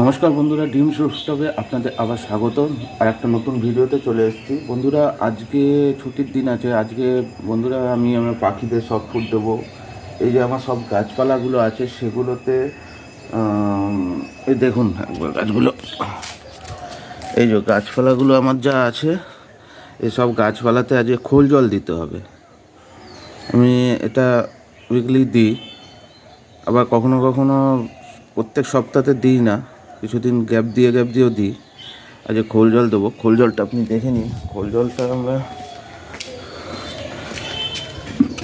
নমস্কার বন্ধুরা, ডিম স্টোভে আপনাদের আবার স্বাগত। আর একটা নতুন ভিডিওতে চলে এসেছি। বন্ধুরা, আজকে ছুটির দিন আছে। আজকে বন্ধুরা, আমি আমার পাখিদের সব ফুড দেবো। এই যে আমার সব গাছপালাগুলো আছে, সেগুলোতে এই দেখুন একবার গাছগুলো। এই যে গাছপালাগুলো আমার যা আছে, এই সব গাছপালাতে আজকে খোল জল দিতে হবে। আমি এটা উইকলি দিই। আবার কখনো কখনো প্রত্যেক সপ্তাহে দিই না। কিছুদিন গ্যাপ দিয়ে গ্যাপ দিয়েও দিই। আজকে খোল জল দেবো। খোল জলটা আপনি দেখে নিন। খোল জলটা আমরা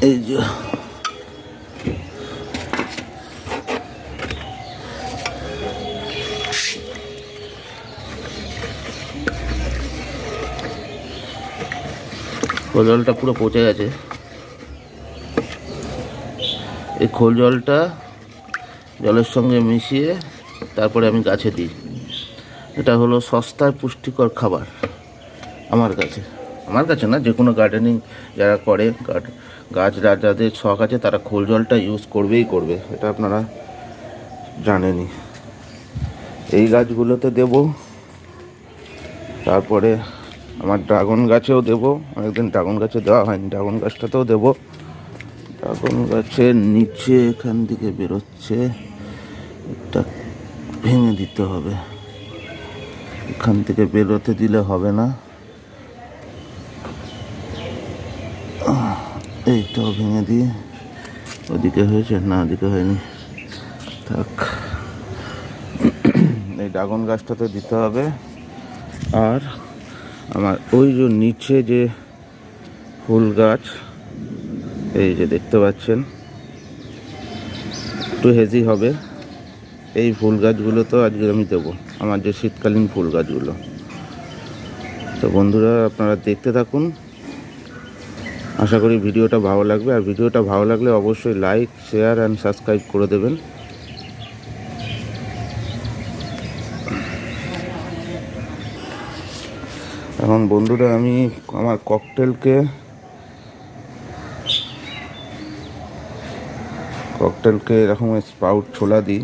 এই যে খোল জলটা পুরো পচে গেছে। এই খোল জলটা জলের সঙ্গে মিশিয়ে তারপরে আমি গাছে দিই। এটা হলো সস্তায় পুষ্টিকর খাবার, আমার কাছে। আমার কাছে না যে কোনো গার্ডেনিং যারা করে গাছ যাদের শখ আছে, তারা খোল জলটা ইউজ করবেই করবে, এটা আপনারা জানেনই। এই গাছগুলোতে দেব, তারপরে আমার ড্রাগন গাছেও দেবো, অনেকদিন ড্রাগন গাছে দেওয়া হয়নি ড্রাগন গাছটাতেও দেবো। ড্রাগন গাছের নিচে এখান থেকে বেরোচ্ছে এটা ভেঙে দিতে হবে। এখান থেকে বেরোতে দিলে হবে না। এইটাও ভেঙে দিয়ে ওদিকে হয়েছে? না, ওদিকে হয়নি। থাক। এই ড্রাগন গাছটাতে দিতে হবে। আর আমার ওই যে নিচে যে ফুল গাছ, এই যে দেখতে পাচ্ছেন, একটু হেজি হবে। এই ফুল গাছগুলো তো আজকে আমি দেবো, আমার যে শীতকালীন ফুল গাছগুলো। তো বন্ধুরা, আপনারা দেখতে থাকুন। আশা করি ভিডিওটা ভালো লাগবে, আর ভিডিওটা ভালো লাগলে অবশ্যই লাইক, শেয়ার অ্যান্ড সাবস্ক্রাইব করে দেবেন। এখন বন্ধুরা, আমি আমার ককটেলকে ককটেলকে এরকম স্পাউট ছোলা দিই।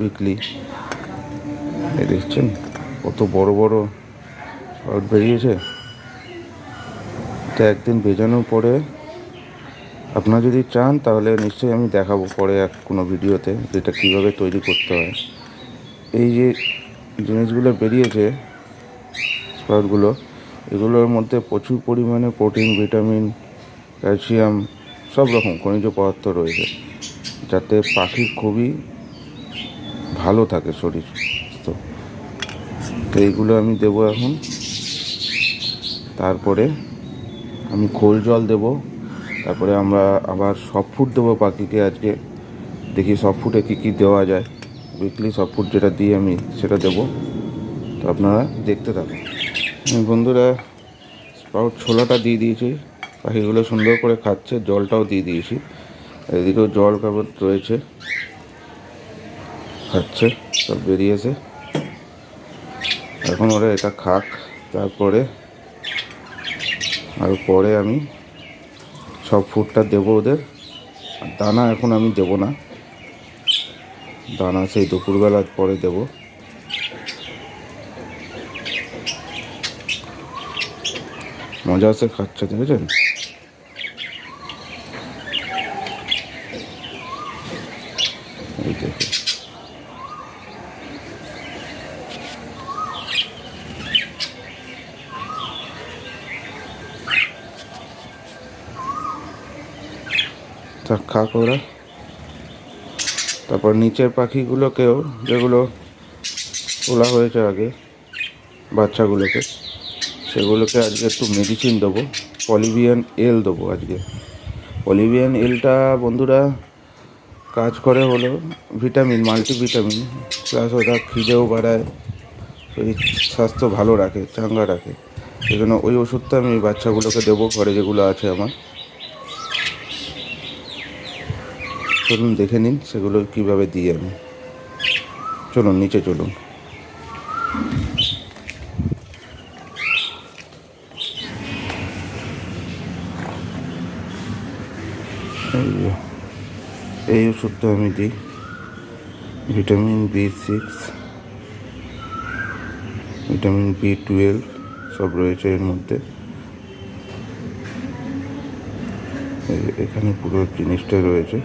উইকলি দেখছেন, কত বড় বড় স্পাউট বেরিয়েছে। এটা একদিন ভেজানোর পরে আপনারা যদি চান, তাহলে নিশ্চয়ই আমি দেখাবো পরে এক কোনো ভিডিওতে যেটা কীভাবে তৈরি করতে হয়। এই যে জিনিসগুলো বেরিয়েছে স্পাউটগুলো এগুলোর মধ্যে প্রচুর পরিমাণে প্রোটিন, ভিটামিন, ক্যালসিয়াম, সব রকম খনিজ পদার্থ রয়েছে। যাতে পাখির খুবই ভালো থাকে শরীর তো তো এইগুলো আমি দেবো এখন। তারপরে আমি খোল জল দেব। তারপরে আমরা আবার সফট ফুড দেবো পাখিকে আজকে। দেখি সফট ফুডে কী কী দেওয়া যায়। উইকলি সফট ফুড যেটা দিই আমি, সেটা দেবো। তো আপনারা দেখতে থাকুন। বন্ধুরা স্পাউট ছোলাটা দিয়ে দিয়েছি। পাখিগুলো সুন্দর করে খাচ্ছে, জলটাও দিয়ে দিয়েছি। এদিকেও জল কাপড় রয়েছে। খাচ্ছে, সব বেরিয়েছে। এখন ওরা এটা খাক, তারপরে আর পরে আমি সব ফুডটা দেবো ওদের। দানা এখন আমি দেবো না। দানা সেই দুপুরবেলার পরে দেবো। মজা আছে খাচ্ছে, দেখেছেন? খাক ওরা তারপর নিচের পাখিগুলোকেও যেগুলো তোলা হয়েছে আগে বাচ্চাগুলোকে, সেগুলোকে আজকে একটু মেডিসিন দেবো। পলিভিয়ান এল দেবো আজকে। পলিভিয়ান এলটা বন্ধুরা কাজ করে হলো ভিটামিন মাল্টিভিটামিন প্লাস ওটা খিদেও বাড়ায় শরীর স্বাস্থ্য ভালো রাখে, চাঙ্গা রাখে। সেই জন্য ওই ওষুধটা আমি বাচ্চাগুলোকে দেবো, ঘরে যেগুলো আছে আমার। চলুন, দেখে নিন সেগুলো কীভাবে দিই আমি। চলুন, নিচে চলুন। এই ওষুধটা আমি দিই। Vitamin B six, vitamin B twelve সব রয়েছে এর মধ্যে। এখানে পুরো জিনিসটা রয়েছে।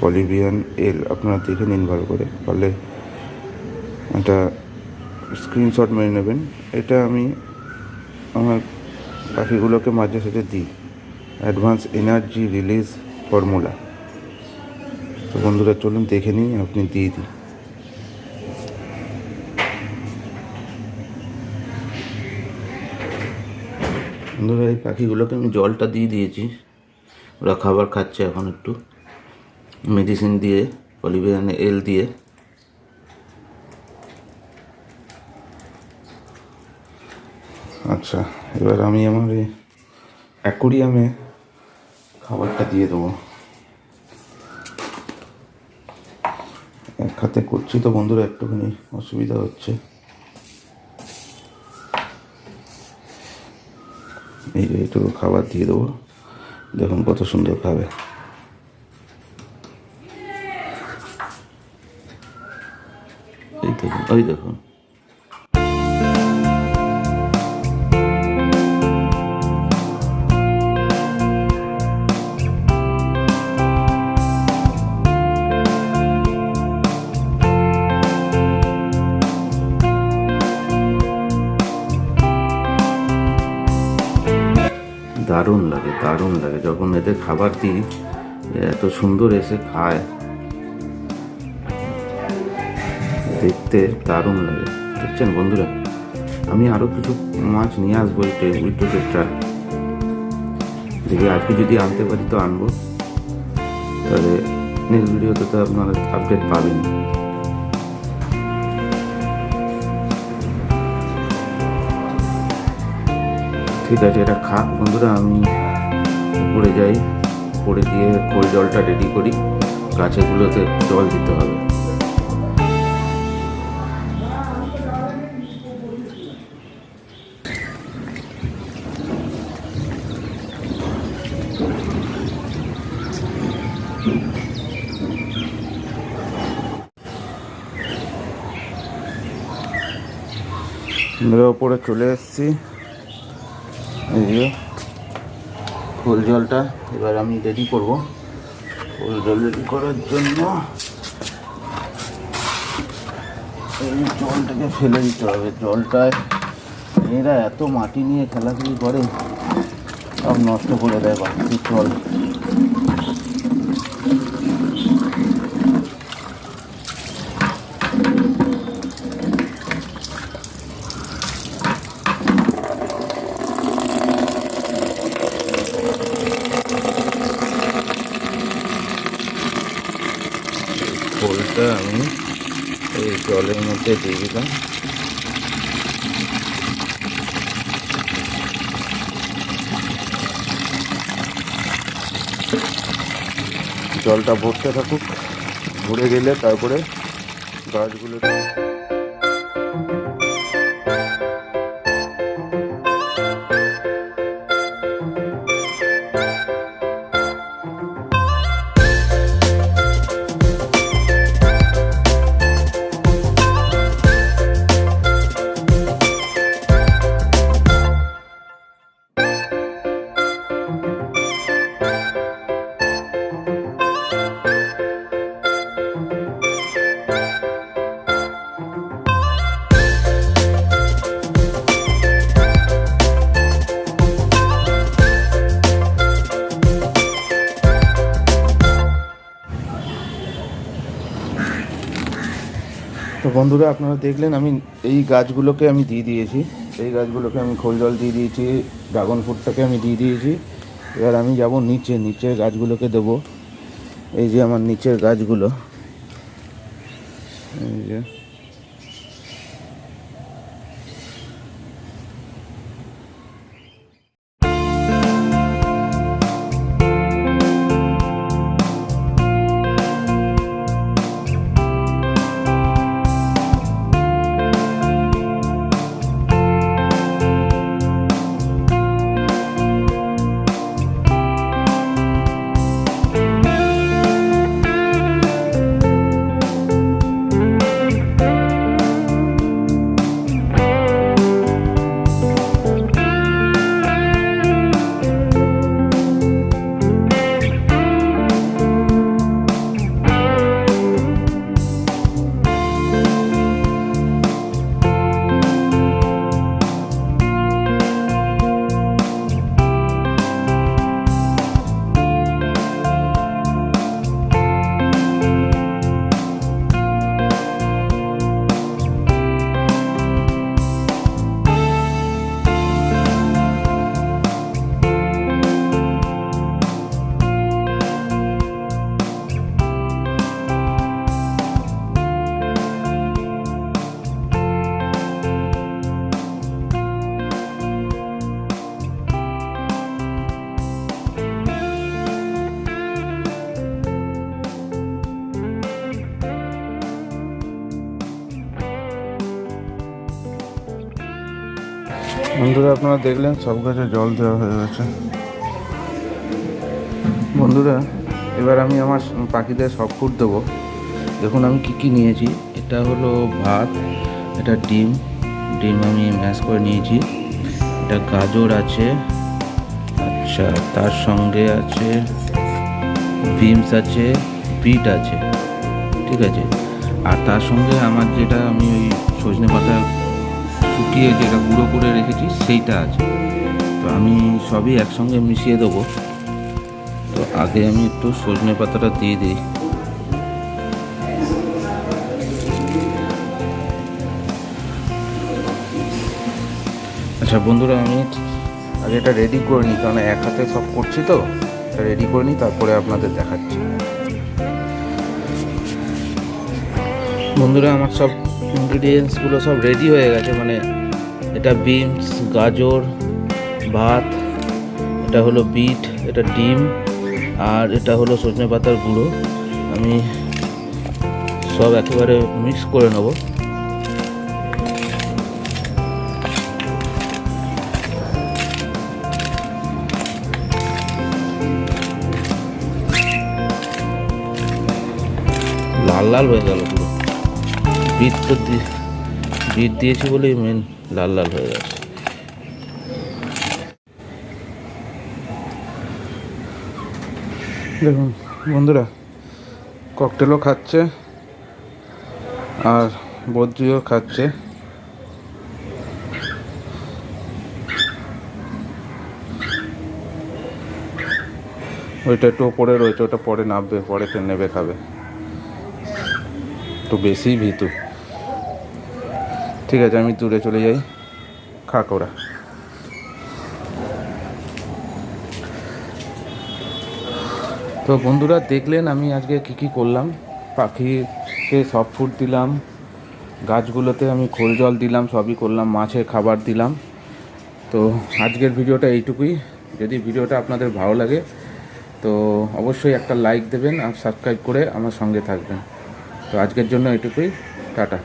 পলিভিয়ান এল আপনারা দেখে নিন ভালো করে। পারলে একটা স্ক্রিনশট মেরে নেবেন। এটা আমি আমার পাখিগুলোকে মাঝে সাঝে দিই। অ্যাডভান্স এনার্জি রিলিজ ফর্মুলা তো বন্ধুরা, চলুন দেখে নিই, আপনি দিয়ে দিন। বন্ধুরা, এই পাখিগুলোকে আমি জলটা দিয়ে দিয়েছি। ওরা খাবার খাচ্ছে এখন একটু। মেডিসিন দিয়ে পলিভিয়ান এল দিয়ে। আচ্ছা এবার আমি আমার এই অ্যাকোরিয়ামে খাবারটা দিয়ে দেবো। এক হাতে করছি তো বন্ধুরা, একটুখানি অসুবিধা হচ্ছে। এই একটু খাবার দিয়ে দেবো। দেখুন কত সুন্দর খাবে এই দেখুন ওই দেখুন। দারুণ লাগে দারুণ লাগে। যখন এদের খাবার দিই এত সুন্দর এসে খায়। দেখতে দারুণ লাগে। দেখছেন বন্ধুরা? আমি আরও কিছু মাছ নিয়ে আসব এই উইটো টেট্রা দেখি আজকে যদি আনতে পারি তো আনব। তাহলে নেক্সট ভিডিওতে তো আপনারা আপডেট পাবেন। ঠিক আছে, এটা খাক বন্ধুরা, আমি পড়ে যাই। উপরে দিয়ে খোল জলটা রেডি করি। গাছেগুলোতে জল দিতে হবে। আমরা ওপরে চলে এসেছি। এই যে খোল জলটা এবার আমি রেডি করব। ফুল জল রেডি করার জন্য এই জলটাকে ফেলে দিতে হবে। জলটায় এরা এত মাটি নিয়ে খেলাখেলি করে, সব নষ্ট করে দেয় বাড়ির জল। খোলটা আমি এই জলের মধ্যে দিয়ে দিলাম। জলটা ভরতে থাকুক ভরে গেলে তারপরে গাছগুলো বন্ধুরা, আপনারা দেখলেন, আমি এই গাছগুলোকে আমি দিয়ে দিয়েছি। এই গাছগুলোকে আমি খোল জল দিয়ে দিয়েছি, ড্রাগন ফ্রুটটাকে আমি দিয়ে দিয়েছি। এবার আমি যাব নিচে, নিচের গাছগুলোকে দেবো। এই যে আমার নিচের গাছগুলো। এই যে। বন্ধুরা, আপনারা দেখলেন সব গাছে জল দেওয়া হয়ে গেছে। বন্ধুরা, এবার আমি আমার পাখিদের সব ফুড দেবো। দেখুন, আমি কি কি নিয়েছি। এটা হলো ভাত, এটা ডিম। ডিম আমি ম্যাশ করে নিয়েছি। এটা গাজর আছে। আচ্ছা তার সঙ্গে আছে বিনস আছে বিট আছে। ঠিক আছে? আর তার সঙ্গে আমার যেটা আমি ওই সজনে পাতা শুকিয়ে যেটা গুঁড়ো করে রেখেছি, সেইটা আছে। তো আমি সবই একসঙ্গে মিশিয়ে দেবো। তো আগে আমি একটু সজনে পাতাটা দিয়ে দিই। আচ্ছা বন্ধুরা, আমি আগে এটা রেডি করে নিই, কারণ এক হাতে সব করছি তো। রেডি করে নিই, তারপরে আপনাদের দেখাচ্ছি। বন্ধুরা, আমার সব ইনগ্রিডিয়েন্টসগুলো সব রেডি হয়ে গেছে। মানে এটা বিনস গাজর, ভাত, এটা হলো বিট এটা ডিম, আর এটা হলো সজনে পাতার গুঁড়ো। আমি সব একেবারে মিক্স করে নেব। লাল লাল হয়ে গেল পুরো। বিট তো বিট দিয়েছি বলেই মেন লাল লাল হয়ে গেছে। দেখুন, বন্ধুরা ককটেলও খাচ্ছে, আর বদ্রিও খাচ্ছে। ওইটা একটু ওপরে রয়েছে, ওটা পরে নামবে, পরে নেবে, খাবে। একটু বেশি ভীতু। ঠিক আছে, আমি দূরে চলে যাই। খাক ওরা তো বন্ধুরা, দেখলেন আমি আজকে কি কি করলাম? পাখিকে সব ফুড দিলাম, গাছগুলোতে আমি খোল জল দিলাম, সবই করলাম, মাছের খাবার দিলাম। তো আজকের ভিডিওটা এইটুকুই। যদি ভিডিওটা আপনাদের ভালো লাগে, তো অবশ্যই একটা লাইক দেবেন আর সাবস্ক্রাইব করে আমার সঙ্গে থাকবেন। তো আজকের জন্য এটুকুই টাটা।